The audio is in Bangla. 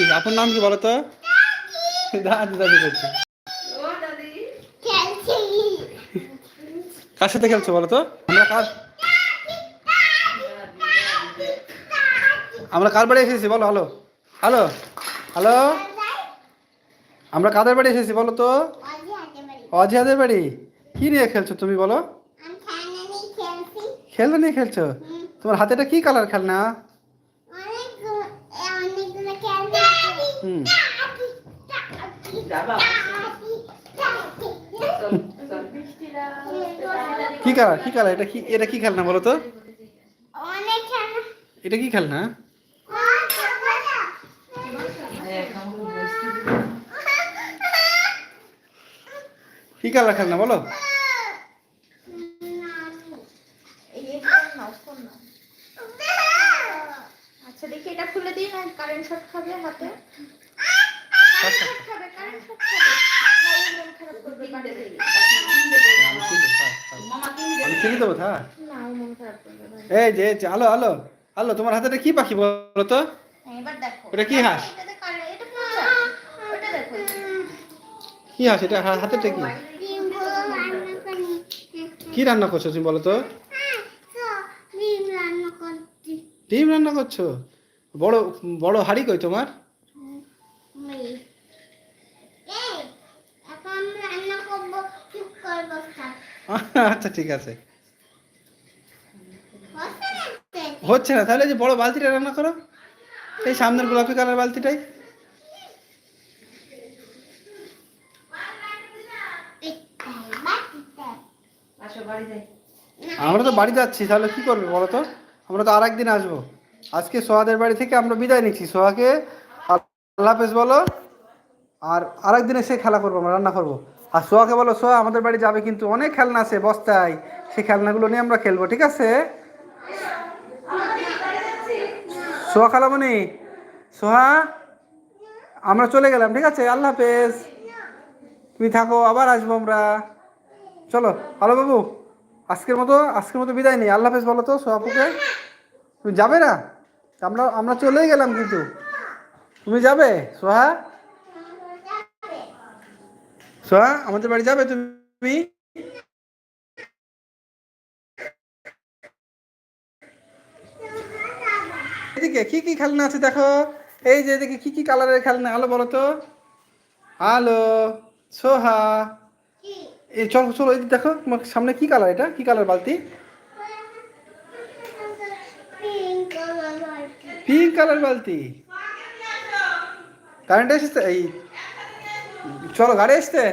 কি? আপনার নাম কি বলো তো? দাদি দাদি করছে কার সাথে খেলছো বলো তো? আমরা কার আমরা কার বাড়ি এসেছি? বলো হ্যালো। হ্যালো। হ্যালো। আমরা কাদের বাড়ি এসেছি বলো তো? অজি হাতে বাড়ি। কি নিয়ে খেলছো তুমি বলো? খেলনা নিয়ে খেলছো। তোমার হাতেটা কি কালার খেলনা অনেকগুলো এ অনেকগুলো খেলনা আছে হুম কি কালার কি কালার এটা কি এটা কি খেলনা বলো তো? এটা কি খেলনা? কি কালার খেলনা বলো? দেখি এটা খুলে দিই না কারেন্ট শর্ট খাবে হাতে। আচ্ছা। কারেন্ট খাবে কারেন্ট শর্ট খাবে। না এই যে এই যে, আলো আলো আলো তোমার হাতে এটা কি পাখি বলো তো হ্যাঁ, এবার কি হাঁস? এটাতে কারেন্ট এটা পুচা ওটা দেখো। কি হাস এটা? হা- হাতেরটা কি? কি রান্না করছ তুমি বলো তো? হ্যাঁ ডিম রান্না করছ? বড় বড় হাড়ি কই তোমার? আচ্ছা ঠিক আছে। হচ্ছে না তাহলে এই যে বড় বালতিটা রান্না করো। এই সামনের গোলাপি কালার বালতিটাই। আমরা তো বাড়ি যাচ্ছি তাহলে কি করবে বলো তো? আমরা তো আর একদিন আসব। আজকে সোহাদের বাড়ি থেকে আমরা বিদায় নিচ্ছি। সোহাকে আল্লাহ হাফেজ বলো, আর আরেকদিন এসে খেলা করব, আমরা রান্না করব। আর সোহাকে বলো, সোহা, আমাদের বাড়ি যাবে কিন্তু অনেক খেলনা আছে বস্তায়, সেই খেলনাগুলো নিয়ে আমরা খেলব, ঠিক আছে? সোহা খালামণি সোহা, আমরা চলে গেলাম, ঠিক আছে? আল্লাহ হাফেজ। তুমি থাকো, আবার আসব আমরা। চলো হ্যালো বাবু, আজকের মতো আজকের মতো বিদায় নেই। আল্লাহ হাফেজ বলো তো, সোহাপুকে? তুমি যাবে না? আমরা আমরা চলেই গেলাম কিন্তু। তুমি যাবে? সোহা? সোহা, আমাদের বাড়ি যাবে তুমি? এদিকে কি কি খেলনা আছে দেখো? এই যে এদিকে কি কি কালারের খেলনা? আলো বলো তো। আলো, সোহা। এই চলো চলো, এই দেখো তোমার সামনে কি কালার এটা? কি কালার বালতি pink colour light pink colour বালতি। কারেন্ট এসেছে? এই চলো গাড়ি এসছে?